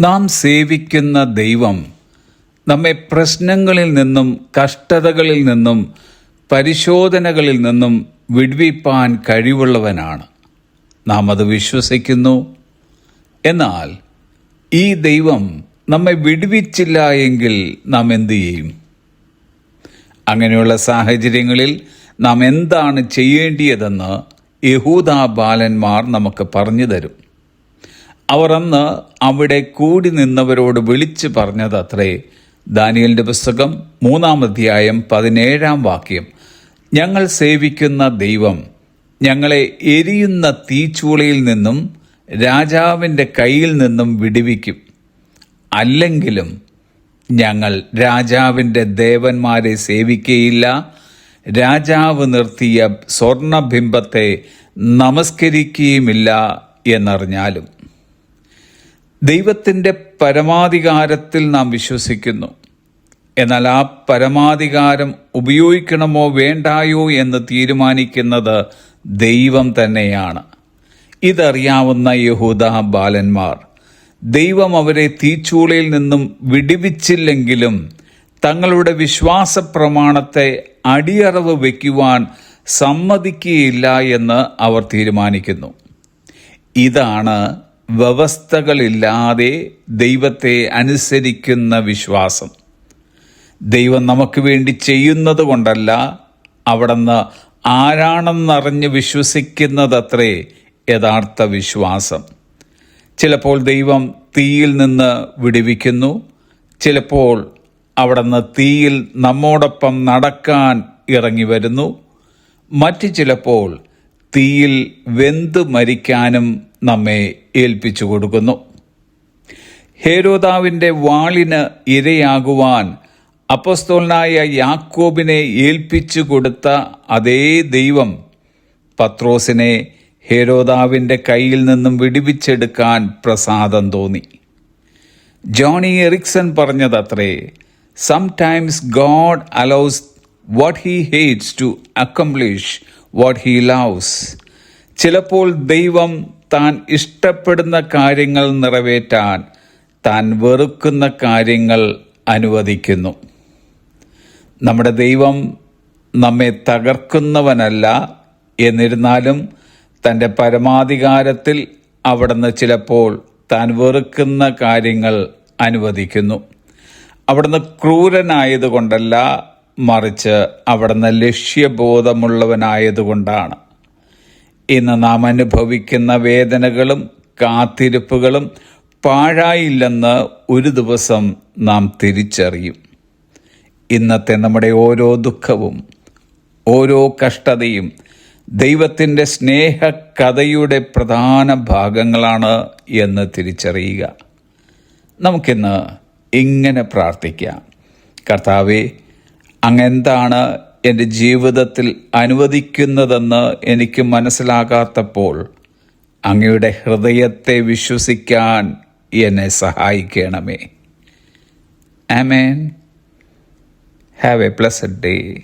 നാം സേവിക്കുന്ന ദൈവം നമ്മെ പ്രശ്നങ്ങളിൽ നിന്നും കഷ്ടതകളിൽ നിന്നും പരിശോധനകളിൽ നിന്നും വിടുവിപ്പാൻ കഴിവുള്ളവനാണ്. നാം അത് വിശ്വസിക്കുന്നു. എന്നാൽ ഈ ദൈവം നമ്മെ വിടുവിച്ചില്ല എങ്കിൽ നാം എന്തു ചെയ്യും? അങ്ങനെയുള്ള സാഹചര്യങ്ങളിൽ നാം എന്താണ് ചെയ്യേണ്ടിയതെന്ന് യഹൂദാ ബാലന്മാർ നമുക്ക് പറഞ്ഞു തരും. അവർ അന്ന് അവിടെ കൂടി നിന്നവരോട് വിളിച്ചു പറഞ്ഞതത്രേ. ദാനിയലിന്റെ പുസ്തകം മൂന്നാം അധ്യായം പതിനേഴാം വാക്യം. ഞങ്ങൾ സേവിക്കുന്ന ദൈവം ഞങ്ങളെ എരിയുന്ന തീച്ചൂളയിൽ നിന്നും രാജാവിന്റെ കയ്യിൽ നിന്നും വിടുവിക്കും. അല്ലെങ്കിലും ഞങ്ങൾ രാജാവിന്റെ ദേവന്മാരെ സേവിക്കുകയില്ല രാജാവ് നിർത്തിയ സ്വർണബിംബത്തെ നമസ്കരിക്കുകയുമില്ല എന്നറിഞ്ഞാലും. ദൈവത്തിന്റെ പരമാധികാരത്തിൽ നാം വിശ്വസിക്കുന്നു. എന്നാൽ ആ പരമാധികാരം ഉപയോഗിക്കണമോ വേണ്ടായോ എന്ന് തീരുമാനിക്കുന്നത് ദൈവം തന്നെയാണ്. ഇതറിയാവുന്ന യഹൂദ ബാലന്മാർ ദൈവം അവരെ തീച്ചൂളയിൽ നിന്നും വിടിവിച്ചില്ലെങ്കിലും തങ്ങളുടെ വിശ്വാസ പ്രമാണത്തെ അടിയറവ് വയ്ക്കുവാൻ സമ്മതിക്കുകയില്ല എന്ന് അവർ തീരുമാനിക്കുന്നു. ഇതാണ് വ്യവസ്ഥകളില്ലാതെ ദൈവത്തെ അനുസരിക്കുന്ന വിശ്വാസം. ദൈവം നമുക്ക് വേണ്ടി ചെയ്യുന്നത് കൊണ്ടല്ല അവിടുന്ന് ആരാണെന്നറിഞ്ഞ് വിശ്വസിക്കുന്നതത്രേ യഥാർത്ഥ വിശ്വാസം. ചിലപ്പോൾ ദൈവം തീയിൽ നിന്ന് വിടുവിക്കുന്നു ചിലപ്പോൾ അവിടുന്ന് തീയിൽ നമ്മോടൊപ്പം നടക്കാൻ ഇറങ്ങി വരുന്നു മറ്റു ചിലപ്പോൾ തീയിൽ വെന്ത് മരിക്കാനും നമ്മെ ഏൽപ്പിച്ചു കൊടുക്കുന്നു. ഹേരോദാവിന്റെ വാളിന് ഇരയാകുവാൻ അപ്പസ്തോലനായ യാക്കോബിനെ ഏൽപ്പിച്ചു കൊടുത്ത അതേ ദൈവം പത്രോസിനെ ഹേരോദാവിന്റെ കയ്യിൽ നിന്നും വിടിവിച്ചെടുക്കാൻ പ്രസാദം തോന്നി. Joni Eareckson പറഞ്ഞതത്രേ sometimes God allows what he hates to accomplish what he loves ചിലപ്പോൾ ദൈവം താൻ ഇഷ്ടപ്പെടുന്ന കാര്യങ്ങൾ നിറവേറ്റാൻ താൻ വെറുക്കുന്ന കാര്യങ്ങൾ അനുവദിക്കുന്നു. നമ്മുടെ ദൈവം നമ്മെ തകർക്കുന്നവനല്ല. എന്നിരുന്നാലും തന്റെ പരമാധികാരത്തിൽ അവിടുന്ന് ചിലപ്പോൾ താൻ വെറുക്കുന്ന കാര്യങ്ങൾ അനുവദിക്കുന്നു. അവിടുന്ന് ക്രൂരനായതുകൊണ്ടല്ല മറിച്ച് അവിടുന്ന് ലക്ഷ്യബോധമുള്ളവനായതുകൊണ്ടാണ്. ഇന്ന് നാം അനുഭവിക്കുന്ന വേദനകളും കാത്തിരിപ്പുകളും പാഴായില്ലെന്ന് ഒരു ദിവസം നാം തിരിച്ചറിയും. ഇന്നത്തെ നമ്മുടെ ഓരോ ദുഃഖവും ഓരോ കഷ്ടതയും ദൈവത്തിന്റെ സ്നേഹ കഥയുടെ പ്രധാന ഭാഗങ്ങളാണ് എന്ന് തിരിച്ചറിയുക. നമുക്കിന്ന് ഇങ്ങനെ പ്രാർത്ഥിക്കാം. കർത്താവെ അങ്ങെന്താണ് എന്റെ ജീവിതത്തിൽ അനുവദിക്കുന്നതെന്ന് എനിക്ക് മനസ്സിലാകാത്തപ്പോൾ അങ്ങയുടെ ഹൃദയത്തെ വിശ്വസിക്കാൻ എന്നെ സഹായിക്കണമേ. Amen. Have a blessed day.